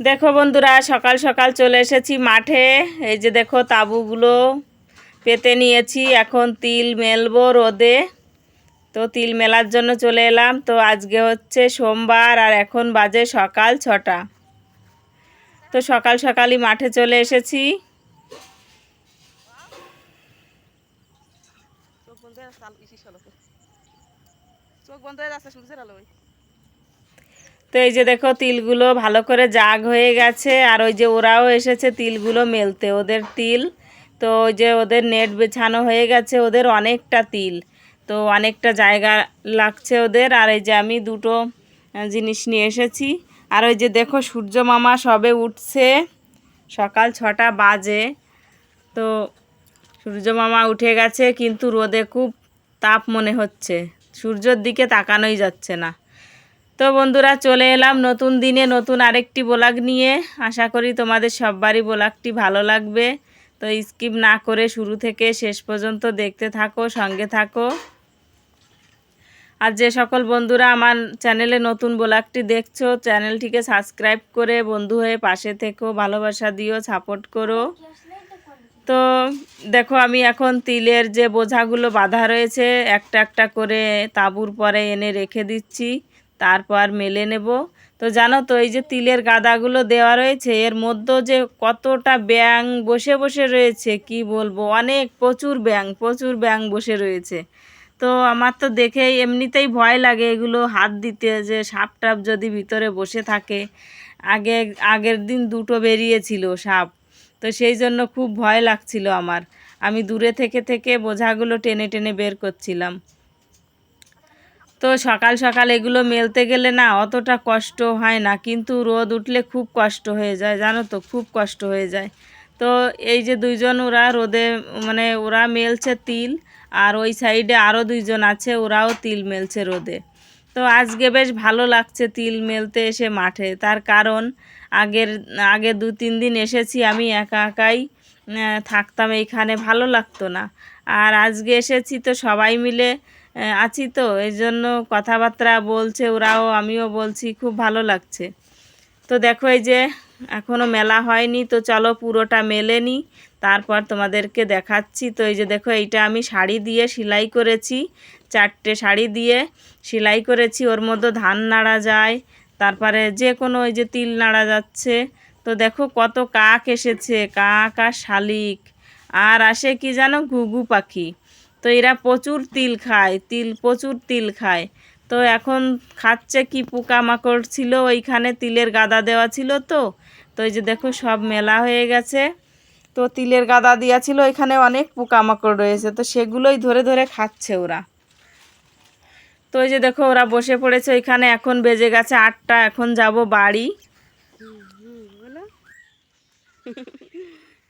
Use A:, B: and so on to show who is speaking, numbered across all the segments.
A: দেখো বন্ধুরা, সকাল সকাল চলে এসেছি মাঠে। এই যে দেখো তাঁবুগুলো পেতে নিয়েছি, এখন তিল মেলবো রোদে। তো তিল মেলার জন্য চলে এলাম। তো আজকে হচ্ছে সোমবার আর এখন বাজে সকাল ছটা। তো সকাল সকালই মাঠে চলে এসেছি।
B: চোখ বন্ধ হয়ে যাচ্ছে সূর্যের ওই
A: তো এই যে দেখো তিলগুলো ভালো করে জাগ হয়ে গেছে, আর ওই যে ওরাও এসেছে তিলগুলো মেলতে, ওদের তিল। তো ওই যে ওদের নেট বেছানো হয়ে গেছে, ওদের অনেকটা তিল। তো অনেকটা জায়গা লাগছে ওদের, আর এই যে আমি দুটো জিনিস নিয়ে এসেছি। আর ওই যে দেখো সূর্য মামা সবে উঠছে, সকাল ছটা বাজে। তো সূর্য মামা উঠে গেছে, কিন্তু রোদে খুব তাপ মনে হচ্ছে। সূর্যর দিকে তাকানোই যাচ্ছে না। তো বন্ধুরা, চলে এলাম নতুন দিনে নতুন আরেকটি ব্লগ নিয়ে। আশা করি তোমাদের সববারই ব্লগটি ভালো লাগবে। তো স্কিপ না করে শুরু থেকে শেষ পর্যন্ত দেখতে থাকো, সঙ্গে থাকো। আর যে সকল বন্ধুরা আমার চ্যানেলে নতুন ব্লগটি দেখছ, চ্যানেলটিকে সাবস্ক্রাইব করে বন্ধু হয়ে পাশে থেকো, ভালোবাসা দিও, সাপোর্ট করো। তো দেখো, আমি এখন তিলের যে বোঝাগুলো বাঁধা রয়েছে, একটা একটা করে তাঁবুর পরে এনে রেখে দিচ্ছি। তারপর মেলে নেব। তো জানো তো, এই যে তিলের গাদাগুলো দেওয়া রয়েছে, এর মধ্যে যে কতটা ব্যাং বসে বসে রয়েছে, কি বলব? অনেক প্রচুর ব্যাং প্রচুর ব্যাং বসে রয়েছে। তো আমার তো দেখে এমনিতেই ভয় লাগে এগুলো হাত দিতে, যে সাপ টাপ যদি ভিতরে বসে থাকে। আগে, আগের দিন দুটো বেরিয়েছিল সাপ, তো সেই জন্য খুব ভয় লাগছিল আমার। আমি দূরে থেকে থেকে বোঝাগুলো টেনে টেনে বের করছিলাম। তো সকাল সকাল এগুলো মেলতে গেলে না অতটা কষ্ট হয় না, কিন্তু রোদ উঠলে খুব কষ্ট হয়ে যায়, জানো তো, খুব কষ্ট হয়ে যায়। তো এই যে দুইজন ওরা রোদে মানে ওরা মেলছে তিল, আর ওই সাইডে আরও দুইজন আছে, ওরাও তিল মেলছে রোদে। তো আজকে বেশ ভালো লাগছে তিল মেলতে এসে মাঠে। তার কারণ, আগের, আগে দু তিন দিন এসেছি, আমি একা একাই থাকতাম এইখানে, ভালো লাগতো না। আর আজকে এসেছি তো সবাই মিলে আছি তো এই জন্য কথাবার্তা বলছে ওরাও, আমিও বলছি, খুব ভালো লাগছে। তো দেখো এই যে এখনও মেলা হয়নি, তো চলো পুরোটা মেলে নি, তারপর তোমাদেরকে দেখাচ্ছি। তো এই যে দেখো, এইটা আমি শাড়ি দিয়ে সেলাই করেছি, চারটে শাড়ি দিয়ে সেলাই করেছি, ওর মধ্যে ধান নাড়া যায়, তারপরে যে কোনো ওই যে তিল নাড়া যাচ্ছে। তো দেখো কত কাক এসেছে, কাক আর শালিক, আর আসে কি জানো, ঘুঘু পাখি। তো এরা প্রচুর তিল খায়, তিল প্রচুর তিল খায়। তো এখন খাচ্ছে কি পোকামাকড় ছিল, ওইখানে তিলের গাদা দেওয়া ছিল তো। তো এই যে দেখো সব মেলা হয়ে গেছে। তো তিলের গাদা দেওয়া ছিল, ওইখানে অনেক পোকামাকড় রয়েছে, তো সেগুলোই ধরে ধরে খাচ্ছে ওরা। তো এই যে দেখো ওরা বসে পড়েছে, ওইখানে এখন বেজে গেছে আটটা, এখন যাব বাড়ি।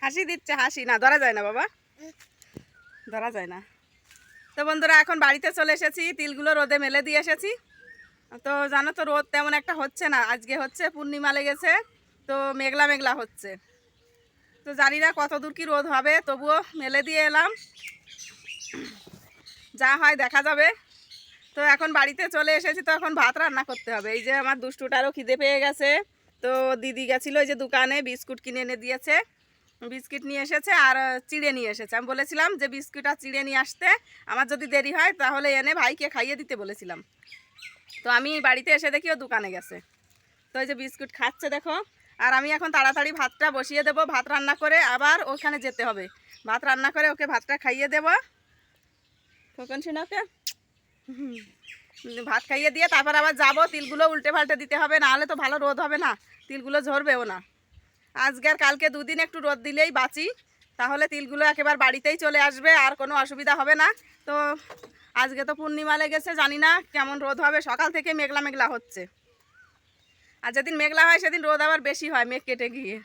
B: হাসি দিচ্ছে, হাসি না, ধরা যায় না বাবা। ধরা যায় না। তো বন্ধুরা, এখন বাড়িতে চলে এসেছি, তিলগুলো রোদে মেলে দিয়ে এসেছি। তো জানো তো, রোদ তেমন একটা হচ্ছে না। আজকে হচ্ছে পূর্ণিমা লেগেছে, তো মেঘলা মেঘলা হচ্ছে। তো জানি না কত দূর কি রোদ হবে, তবুও মেলে দিয়ে এলাম। যা হয় দেখা যাবে। তো এখন বাড়িতে চলে এসেছি, তো এখন ভাত রান্না করতে হবে। এই যে আমার দুষ্টুটারও খিদে পেয়ে গেছে। তো দিদি গেছিল ওই যে দোকানে, বিস্কুট কিনে এনে দিয়েছে। বিস্কিট নিয়ে এসেছে আর চিড়ে নিয়ে এসেছে। আমি বলেছিলাম যে বিস্কিট আর চিড়ে নিয়ে আসতে আমার যদি দেরি হয়, তাহলে এনে ভাইকে খাইয়ে দিতে বলেছিলাম। তো আমি বাড়িতে এসে দেখি ও দোকানে গেছে। তো এই যে বিস্কুট খাচ্ছে দেখো, আর আমি এখন তাড়াতাড়ি ভাতটা বসিয়ে দেবো। ভাত রান্না করে আবার ওখানে যেতে হবে। ভাত রান্না করে ওকে ভাতটা খাইয়ে দেবো। কখন শোনাকে? ভাত খাইয়ে দিয়ে তারপর আবার যাব। তিলগুলো উল্টে পাল্টে দিতে হবে নাহলে তো ভালো রোদ হবে না। তিলগুলো ঝরবেও না। আজকে আর কালকে দুদিন একটু রোদ দিলেই বাঁচি। তাহলে তিলগুলো একেবারে বাড়িতেই চলে আসবে, আর কোনো অসুবিধা হবে না। তো আজকে তো পূর্ণিমা লেগেছে, জানি না কেমন রোদ হবে। সকাল থেকে মেঘলা মেঘলা হচ্ছে। আর যেদিন মেঘলা হয়, সেদিন রোদ আবার বেশি হয় মেঘ কেটে গিয়ে।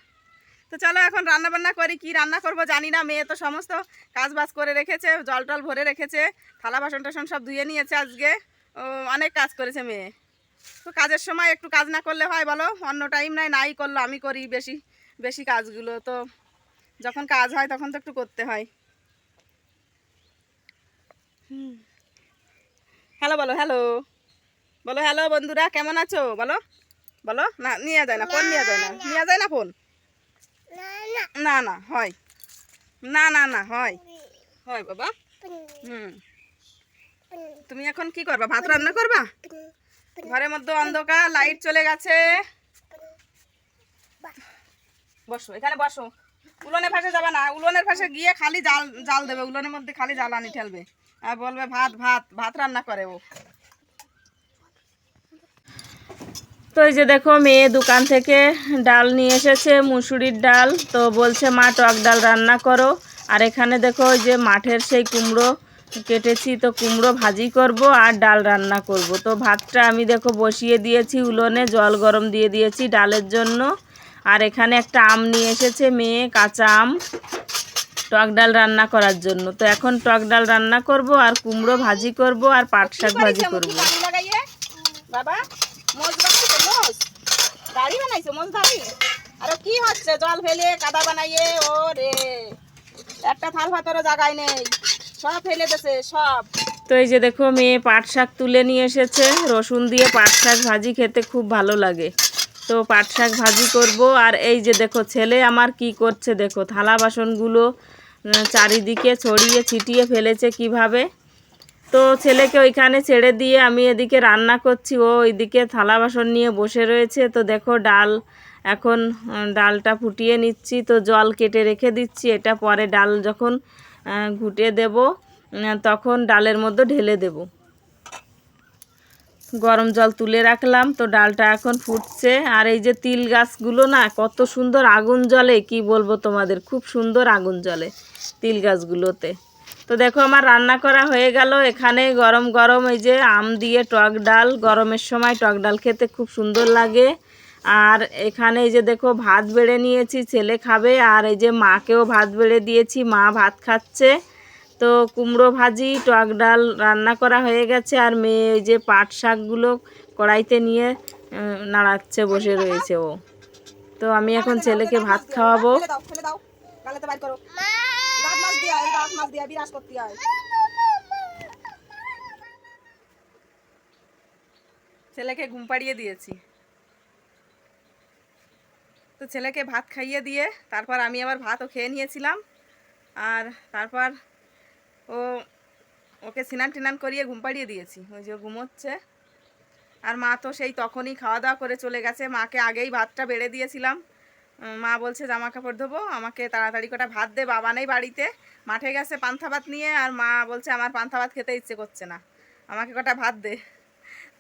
B: তো চলো এখন রান্না বান্না করি, কি রান্না করব জানি না, মেয়ে তো সমস্ত কাজ বাজ করে রেখেছে, জল টল ভরে রেখেছে, থালা বাসন টাসন সব ধুয়ে নিয়েছে আজকে। অনেক কাজ করেছে মেয়ে। তো কাজের সময় একটু কাজ না করলে হয় বলো, অন্য টাইম নাই নাই করল, আমি করি বেশি। বেশি কাজগুলো তো যখন কাজ হয় তখন তো একটু করতে হয়। হ্যালো বলো হ্যালো। বলো হ্যালো বন্ধুরা কেমন আছো? বলো বলো না নিয়ে যায় না ফোন নিয়ে যায় না। নিয়ে যায় না ফোন? না না। হয়। না না না হয়। হয় বাবা। হুম। তুমি এখন কি করবা? ভাত রান্না করবা? ঘরের মধ্যে অন্ধকার লাইট চলে গেছে। বসো, এখানে বসো। উলনের পাশে যাবে না, উলনের পাশে গিয়ে খালি জাল জাল দেবে, উলনের মধ্যে খালি জ্বালানি ঠেলবে। আর বলবে, ভাত ভাত ভাত রান্না করে ও।
A: তো এই যে দেখো, মেয়ে দোকান থেকে ডাল নিয়ে এসেছে, মুসুরির ডাল। তো বলছে, মা, টক ডাল রান্না করো। আর এখানে দেখো, ওই যে মাঠের সেই কুমড়ো কেটেছি, তো কুমড়ো ভাজি করব আর ডাল রান্না করব। তো ভাতটা আমি দেখো বসিয়ে দিয়েছি, উলোনে জল গরম দিয়ে দিয়েছি ডালের জন্য। আর এখানে একটা আম নিয়ে এসেছে মেয়ে কাঁচা আম। টক ডাল রান্না করার জন্য। তো এখন টক ডাল রান্না করব আর কুমড়ো ভাজি করব আর পাট শাক ভাজি করব।
B: দাড়ি বাবা দাড়ি বানাইছো মোজ দাড়ি? আরে কি হচ্ছে জল ফেলে কাদা বানাইয়ে ও রে একটা থাল ভাতরও জায়গায় নেই। সব ফেলে দেছে সব।
A: তো এই যে দেখো মেয়ে পাট শাক তুলে নিয়ে এসেছে। রসুন দিয়ে পাট শাক ভাজি খেতে খুব ভালো লাগে। তো পাট শাক ভাজি করব। আর এই যে দেখো, ছেলে আমার কি করছে দেখো, থালা বাসনগুলো চারিদিকে ছড়িয়ে ছিটিয়ে ফেলেছে কীভাবে? তো ছেলেকে ওইখানে ছেড়ে দিয়ে আমি এদিকে রান্না করছি, ও ওইদিকে থালা বাসন নিয়ে বসে রয়েছে। তো দেখো, ডাল এখন ডালটা ফুটিয়ে নিচ্ছি। তো জল কেটে রেখে দিচ্ছি, এটা পরে ডাল যখন ঘুটে দেব তখন ডালের মধ্যে ঢেলে দেব। গরম জল তুলে রাখলাম। তো ডালটা এখন ফুটছে। আর এই যে তিল গাছগুলো না, কত সুন্দর আগুন জ্বলে, কি বলব তোমাদের? খুব সুন্দর আগুন জলে তিল গাছগুলোতে। তো দেখো আমার রান্না করা হয়ে গেল। এখানে গরম গরম এই যে আম দিয়ে টক ডাল, গরমের সময় টক ডাল খেতে খুব সুন্দর লাগে। আর এখানে এই যে দেখো ভাত বেড়ে নিয়েছি, ছেলে খাবে। আর এই যে মাকেও ভাত বেড়ে দিয়েছি, মা ভাত খাচ্ছে। তো কুমড়ো ভাজি টক ডাল রান্না করা হয়ে গেছে আর মেয়ে ওই যে পাট শাকগুলো কড়াইতে নিয়ে নাড়াচ্ছে বসে রয়েছে ও। তো আমি এখন ছেলেকে ভাত খাওয়াবো।
B: ছেলেকে ঘুম পাড়িয়ে দিয়েছি। তো ছেলেকে ভাত খাইয়ে দিয়ে তারপর আমি আবার ভাতও খেয়ে নিয়েছিলাম। আর তারপর ও, ওকে স্নান টিনান করিয়ে ঘুম পাড়িয়ে দিয়েছি। ওই যে ঘুমোচ্ছে। আর মা তো সেই তখনই খাওয়া দাওয়া করে চলে গেছে। মাকে আগেই ভাতটা বেড়ে দিয়েছিলাম। মা বলছে, জামা কাপড় ধোবো, আমাকে তাড়াতাড়ি কটা ভাত দে, বাবা নেই বাড়িতে। মাঠে গেছে পান্থা ভাত নিয়ে, আর মা বলছে, আমার পান্থা ভাত খেতে ইচ্ছে করছে না। আমাকে কটা ভাত দে।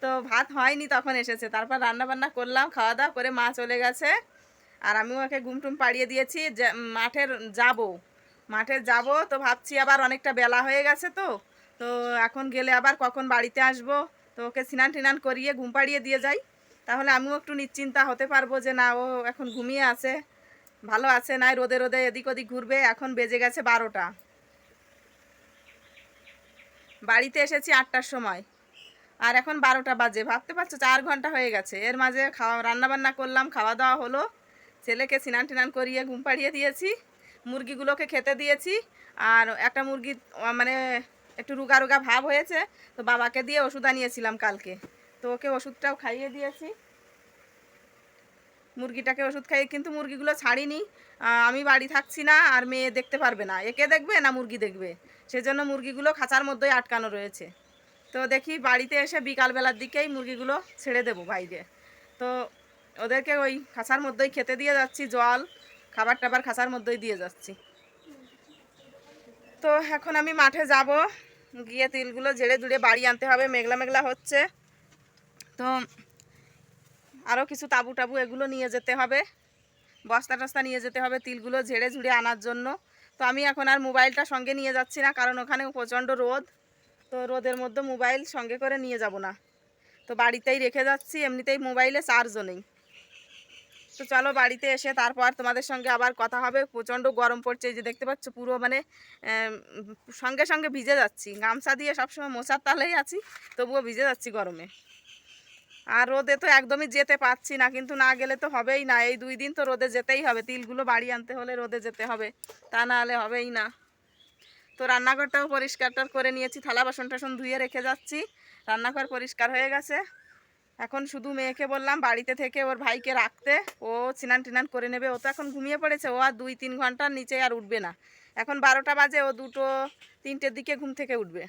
B: তো ভাত হয়নি, তখন এসেছে। তারপর রান্না বান্না করলাম, খাওয়া দাওয়া করে মা চলে গেছে। আর আমিও ওকে ঘুম টুম পাড়িয়ে দিয়েছি। মাঠের যাব। মাঠে যাব, তো ভাবছি আবার অনেকটা বেলা হয়ে গেছে তো। তো এখন গেলে আবার কখন বাড়িতে আসব? তো ওকে স্নান টিনান করিয়ে ঘুম পাড়িয়ে দিয়ে যাই। তাহলে আমিও একটু নিশ্চিন্তা হতে পারব যে না, ও এখন ঘুমিয়ে আছে। ভালো আছে, নাই রোদে রোদে এদিক ওদিক ঘুরবে, এখন বেজে গেছে বারোটা। বাড়িতে এসেছি আটটার সময়। আর এখন বারোটা বাজে, ভাবতে পারছ, চার ঘণ্টা হয়ে গেছে। এর মাঝে খাওয়া রান্না বান্না করলাম, খাওয়া দাওয়া হলো। ছেলেকে স্নান টিনান করিয়ে ঘুম পাড়িয়ে দিয়েছি। মুরগিগুলোকে খেতে দিয়েছি। আর একটা মুরগি মানে একটু রুগা রুগা ভাব হয়েছে, তো বাবাকে দিয়ে ওষুধ আনিয়েছিলাম কালকে। তো ওকে ওষুধটাও খাইয়ে দিয়েছি। মুরগিটাকে ওষুধ খাইয়ে, কিন্তু মুরগিগুলো ছাড়িনি। আমি বাড়ি থাকছি না, আর মেয়ে দেখতে পারবে না। একে দেখবে না মুরগি দেখবে? সেজন্য মুরগিগুলো খাঁচার মধ্যেই আটকানো রয়েছে। তো দেখি বাড়িতে এসে বিকালবেলার দিকেই মুরগিগুলো ছেড়ে দেবো বাইরে তো ওদেরকে ওই খাঁচার মধ্যেই খেতে দিয়ে যাচ্ছি জল। খাবার টাবার খাঁচার মধ্যেই দিয়ে যাচ্ছি। তো এখন আমি মাঠে যাব। গিয়ে তিলগুলো জুড়ে বাড়ি আনতে হবে। মেঘলা মেঘলা হচ্ছে। তো আরও কিছু তাবু টাবু এগুলো নিয়ে যেতে হবে। বস্তা টস্তা নিয়ে যেতে হবে তিলগুলো ঝেড়ে ঝুড়ে আনার জন্য। তো আমি এখন আর মোবাইলটা সঙ্গে নিয়ে যাচ্ছি না, কারণ ওখানে প্রচণ্ড রোদ। তো রোদের মধ্যে মোবাইল সঙ্গে করে নিয়ে যাব না। তো বাড়িতেই রেখে যাচ্ছি, এমনিতেই মোবাইলে চার্জও নেই। তো চলো বাড়িতে এসে তারপর তোমাদের সঙ্গে আবার কথা হবে। প্রচণ্ড গরম পড়ছে যে দেখতে পাচ্ছ পুরো মানে সঙ্গে সঙ্গে ভিজে যাচ্ছি। গামছা দিয়ে সবসময় মোচার তালেই আছি, তবুও ভিজে যাচ্ছি গরমে। আর রোদে তো একদমই যেতে পারছি না, কিন্তু না গেলে তো হবেই না। এই দুই দিন তো রোদে যেতেই হবে, তিলগুলো বাড়ি আনতে হলে রোদে যেতে হবে, তা না হলে হবেই না। তো রান্নাঘরটাও পরিষ্কারটার করে নিয়েছি, থালা বাসন টাসন ধুয়ে রেখে যাচ্ছি। রান্নাঘর পরিষ্কার হয়ে গেছে। এখন শুধু মেয়েকে বললাম বাড়িতে থেকে ওর ভাইকে রাখতে। ও চিনান টিনান করে নেবে। ও তো এখন ঘুমিয়ে পড়েছে। ও আর দুই তিন ঘণ্টার নিচে আর উঠবে না। এখন বারোটা বাজে, ও দুটো তিনটের দিকে ঘুম থেকে উঠবে।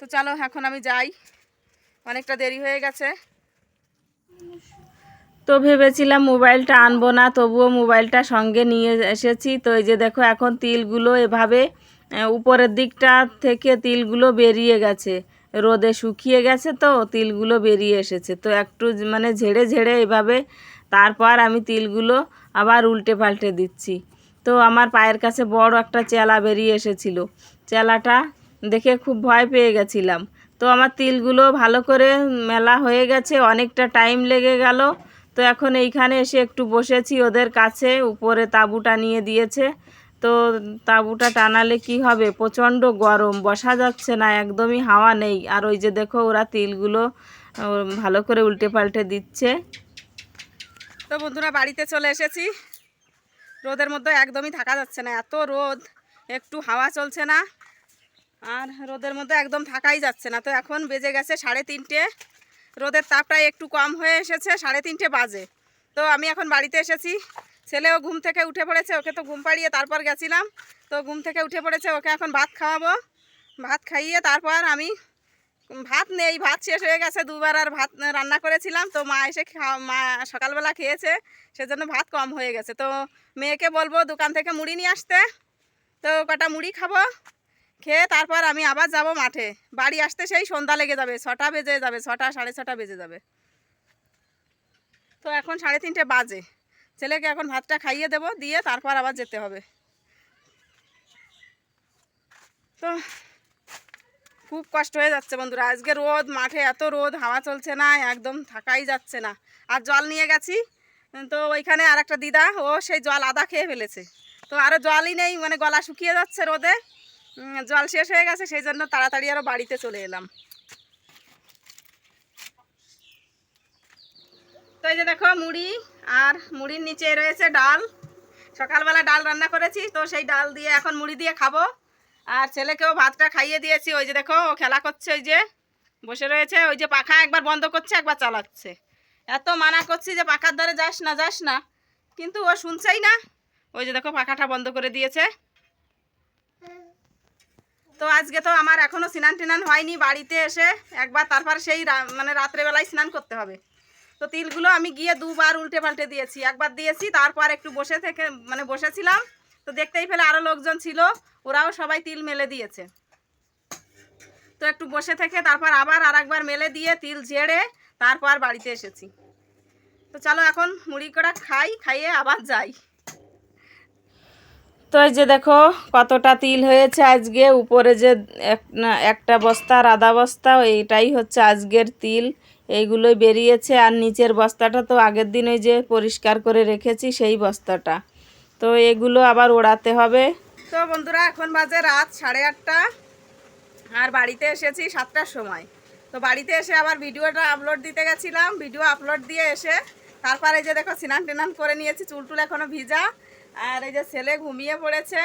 B: তো চলো, এখন আমি যাই। অনেকটা দেরি হয়ে গেছে।
A: তো ভেবেছিলাম মোবাইলটা আনব না, তবুও মোবাইলটা সঙ্গে নিয়ে এসেছি। তো এই যে দেখো, এখন তিলগুলো এভাবে উপরের দিকটা থেকে তিলগুলো বেরিয়ে গেছে। রোদে শুকিয়ে গেছে তো, তিলগুলো বেরিয়ে এসেছে। তো একটু মানে ঝেড়ে ঝেড়ে এভাবে তারপর আমি তিলগুলো আবার উল্টে পাল্টে দিচ্ছি। তো আমার পায়ের কাছে বড় একটা চেলা বেরিয়ে এসেছিল। চেলাটা দেখে খুব ভয় পেয়ে গেছিলাম। তো আমার তিলগুলো ভালো করে মেলা হয়ে গেছে, অনেকটা টাইম লেগে গেল। তো এখন এইখানে এসে একটু বসেছি, ওদের কাছে উপরে তাঁবুটা নিয়ে দিয়েছে। তো তাঁবুটা টানালে কি হবে? প্রচণ্ড গরম, বসা যাচ্ছে না, একদমই হাওয়া নেই। আর ওই যে দেখো, ওরা তিলগুলো ভালো করে উল্টে পাল্টে দিচ্ছে।
B: তো বন্ধুরা, বাড়িতে চলে এসেছি। রোদের মধ্যে একদমই থাকা যাচ্ছে না, এত রোদ, একটু হাওয়া চলছে না। আর রোদের মধ্যে একদম থাকাই যাচ্ছে না। তো এখন বেজে গেছে সাড়ে তিনটে। রোদের তাপটা একটু কম হয়ে এসেছে, সাড়ে তিনটে বাজে। তো আমি এখন বাড়িতে এসেছি। ছেলেও ঘুম থেকে উঠে পড়েছে, ওকে তো ঘুম পাড়িয়ে তারপর গেছিলাম। তো ঘুম থেকে উঠে পড়েছে, ওকে এখন ভাত খাওয়াবো। ভাত খাইয়ে তারপর আমি ভাত নেই, ভাত শেষ হয়ে গেছে, দুবার আর ভাত রান্না করেছিলাম। তো মা এসে মা সকালবেলা খেয়েছে, সেজন্য ভাত কম হয়ে গেছে। তো মেয়েকে বলব দোকান থেকে মুড়ি নিয়ে আসতে। তো কটা মুড়ি খাব, খেয়ে তারপর আমি আবার যাব মাঠে। বাড়ি আসতে সেই সন্ধ্যা লেগে যাবে, ছটা বেজে যাবে, ছটা, সাড়ে ছটা বেজে যাবে। তো এখন সাড়ে তিনটে বাজে। ছেলেকে এখন ভাতটা খাইয়ে দেবো, দিয়ে তারপর আবার যেতে হবে। তো খুব কষ্ট হয়ে যাচ্ছে বন্ধুরা। আজকে রোদ, মাঠে এত রোদ, হাওয়া চলছে না, একদম থাকাই যাচ্ছে না। আর জল নিয়ে গেছি, তো ওইখানে আর একটা দিদা, ও সেই জল আদা খেয়ে ফেলেছে। তো আরও জলই নেই মানে গলা শুকিয়ে যাচ্ছে রোদে। জল শেষ হয়ে গেছে, সেই জন্য তাড়াতাড়ি আরও বাড়িতে চলে এলাম। তো এই যে দেখো, মুড়ি আর মুড়ির নিচে রয়েছে ডাল। সকালবেলা ডাল রান্না করেছি, তো সেই ডাল দিয়ে এখন মুড়ি দিয়ে খাব। আর ছেলেকেও ভাতটা খাইয়ে দিয়েছি, ওই যে দেখো, ও খেলা করছে ওই যে, বসে রয়েছে। ওই যে পাখা একবার বন্ধ করছে, একবার চালাচ্ছে। এত মানা করছি যে পাখার ধারে যাস না যাস না। কিন্তু ও শুনছেই না। ওই যে দেখো, পাখাটা বন্ধ করে দিয়েছে। তো আজকে তো আমার এখনও স্নান টিনান হয়নি বাড়িতে এসে। একবার তারপর সেই মানে রাত্রেবেলায় স্নান করতে হবে। তো তিলগুলো আমি গিয়ে দুবার উল্টে পাল্টে দিয়েছি। একবার দিয়েছি, তারপর একটু বসে থেকে মানে বসেছিলাম। তো দেখতেই পেলে আরও লোকজন ছিল, ওরাও সবাই তিল মেলে দিয়েছে। তো একটু বসে থেকে, তারপর আবার আর একবার মেলে দিয়ে তিল ঝেড়ে তারপর বাড়িতে এসেছি। তো চলো এখন মুড়ি করা খাই, খাইয়ে আবার যাই।
A: তো এই যে দেখো, কতটা তিল হয়েছে আজকে। উপরে যে একটা বস্তা, আধা বস্তা, এইটাই হচ্ছে আজকের তিল। এইগুলোই বেরিয়েছে। আর নিচের বস্তাটা তো আগের দিন ওই যে পরিষ্কার করে রেখেছি, সেই বস্তাটা। তো এগুলো আবার ওড়াতে হবে।
B: তো বন্ধুরা, এখন বাজে রাত সাড়ে আটটা। আর বাড়িতে এসেছি সাতটার সময়। তো বাড়িতে এসে আবার ভিডিওটা আপলোড দিতে গেছিলাম। ভিডিও আপলোড দিয়ে এসে তারপরে এই যে দেখো স্নান টেনান করে নিয়েছি, চুল টুল এখনও ভিজা। আর এই যে ছেলে ঘুমিয়ে পড়েছে।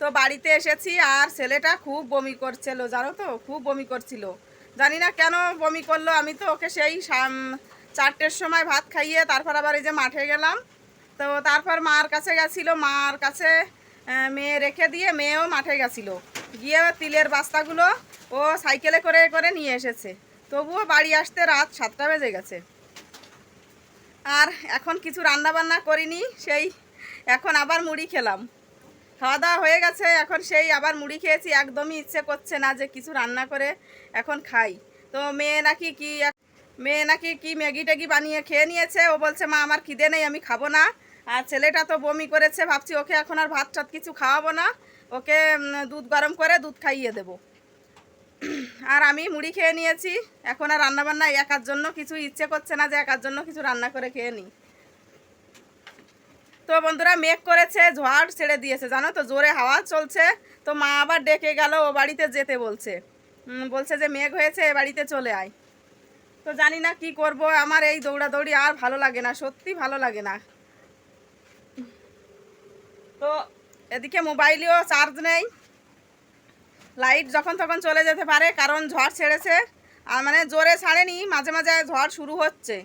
B: তো বাড়িতে এসেছি আর ছেলেটা খুব বমি করছিল, জানো তো? খুব বমি করছিল। জানি না কেন বমি করল। আমি তো ওকে সেই চারটের সময় ভাত খাইয়ে তারপর আবার এই যে মাঠে গেলাম। তো তারপর মার কাছে গেছিল। মার কাছে মেয়ে রেখে দিয়ে মেয়েও মাঠে গেছিল। গিয়ে তিলের বাস্তাগুলো ও সাইকেলে করে করে নিয়ে এসেছে। তবুও বাড়ি আসতে রাত সাতটা বেজে গেছে। আর এখন কিছু রান্না বান্না করিনি। সেই এখন আবার মুড়ি খেলাম। খাওয়া দাওয়া হয়ে গেছে, এখন সেই আবার মুড়ি খেয়েছি, একদমই ইচ্ছে করছে না যে কিছু রান্না করে এখন খাই। তো মেয়ে নাকি কি মেয়ে নাকি কি ম্যাগি ট্যাগি বানিয়ে খেয়ে নিয়েছে, ও বলছে, মা, আমার খিদে নেই, আমি খাব না। আর ছেলেটা তো বমি করেছে, ভাবছি ওকে এখন আর ভাত টাত কিছু খাওয়াবো না, ওকে দুধ গরম করে দুধ খাইয়ে দেবো। আর আমি মুড়ি খেয়ে নিয়েছি, এখন আর রান্নাবান্না একার জন্য কিছু ইচ্ছে করছে না যে একার জন্য কিছু রান্না করে খেয়ে নিই। তো বন্ধুরা মেঘ করেছে, ঝড় ছেড়ে দিয়েছে, জানো তো? জোরে হাওয়া চলছে। তো মা আবার ডেকে গেল, ও বাড়িতে যেতে বলছে। বলছে যে মেঘ হয়েছে বাড়িতে চলে আয়। তো জানি না কি করব, আমার এই দৌড়াদৌড়ি আর ভালো লাগে না, সত্যি ভালো লাগে না। তো এদিকে মোবাইলেও চার্জ নেই। লাইট যখন তখন চলে যেতে পারে, কারণ ঝড় ছেড়েছে। আর মানে জোরে ছাড়েনি, মাঝে মাঝে ঝড় শুরু হচ্ছে।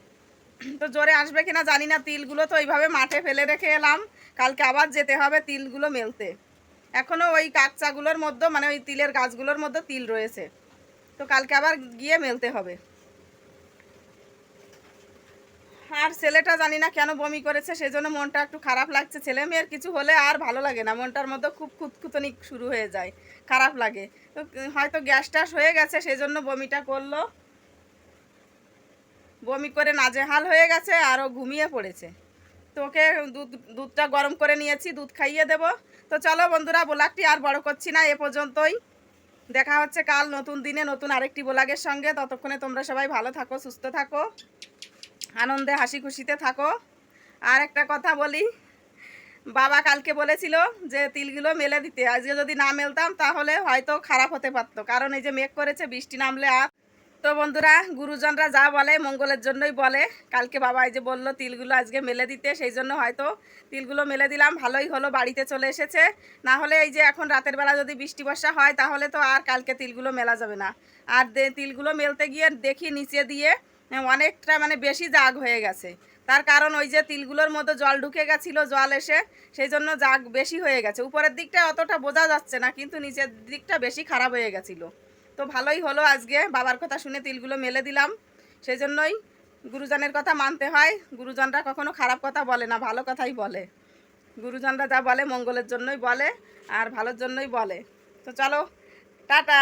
B: তো জোরে আসবে কিনা জানি না, তিলগুলো তো ওইভাবে মাঠে ফেলে রেখে এলাম। কালকে আবার যেতে হবে তিলগুলো মেলতে। এখনও ওই কাকচাগুলোর মধ্যে মানে ওই তিলের গাছগুলোর মধ্যে তিল রয়েছে। তো কালকে আবার গিয়ে মেলতে হবে। আর ছেলেটা জানি না কেন বমি করেছে সেই জন্য মনটা একটু খারাপ লাগছে। ছেলে মেয়ের কিছু হলে আর ভালো লাগে না, মনটার মধ্যে খুব খুঁতখুতনি শুরু হয়ে যায়, খারাপ লাগে। তো হয়তো গ্যাস ট্যাস হয়ে গেছে সেই জন্য বমিটা করল। বমি করে নাজেহাল হয়ে গেছে আরও ঘুমিয়ে পড়েছে। তোকে দুধ, দুধটা গরম করে নিয়েছি, দুধ খাইয়ে দেব। তো চলো বন্ধুরা, ব্লগটি আর বড় করছি না, এ পর্যন্তই। দেখা হচ্ছে কাল নতুন দিনে নতুন আরেকটি ব্লগের সঙ্গে। ততক্ষণে তোমরা সবাই ভালো থাকো, সুস্থ থাকো, আনন্দে, হাসি খুশিতে থাকো। আর একটা কথা বলি, বাবা কালকে বলেছিল যে তিলগুলো মেলে দিতে। আজকে যদি না মেলতাম, তাহলে হয়তো খারাপ হতে পারতো। কারণ এই যে মেঘ করেছে, বৃষ্টি নামলে আর তো বন্ধুরা, গুরুজনরা যা বলে মঙ্গলের জন্যই বলে। কালকে বাবা এই যে বলল, তিলগুলো আজকে মেলে দিতে, সেই জন্য হয়তো তিলগুলো মেলে দিলাম। ভালোই হলো, বাড়িতে চলে এসেছে। না হলে এই যে এখন রাতের বেলা যদি বৃষ্টি বর্ষা হয়, তাহলে তো আর কালকে তিলগুলো মেলা যাবে না। আর তিলগুলো মেলতে গিয়ে দেখি নিচে দিয়ে অনেকটা মানে বেশি জাগ হয়ে গেছে। তার কারণ ওই যে তিলগুলোর মধ্যে জল ঢুকে গেছিল, জল এসে সেই জন্য জাগ বেশি হয়ে গেছে। উপরের দিকটা অতটা বোঝা যাচ্ছে না, কিন্তু নিচের দিকটা বেশি খারাপ হয়ে গেছিল। তো ভালোই হলো আজকে। বাবার কথা শুনে তিলগুলো মেলে দিলাম। সেই জন্যই গুরুজনের কথা মানতে হয়। গুরুজনরা কখনো খারাপ কথা বলে না, ভালো কথাই বলে। গুরুজনরা যা বলে মঙ্গলের জন্যই বলে আর ভালোর জন্যই বলে। তো চলো, টাটা!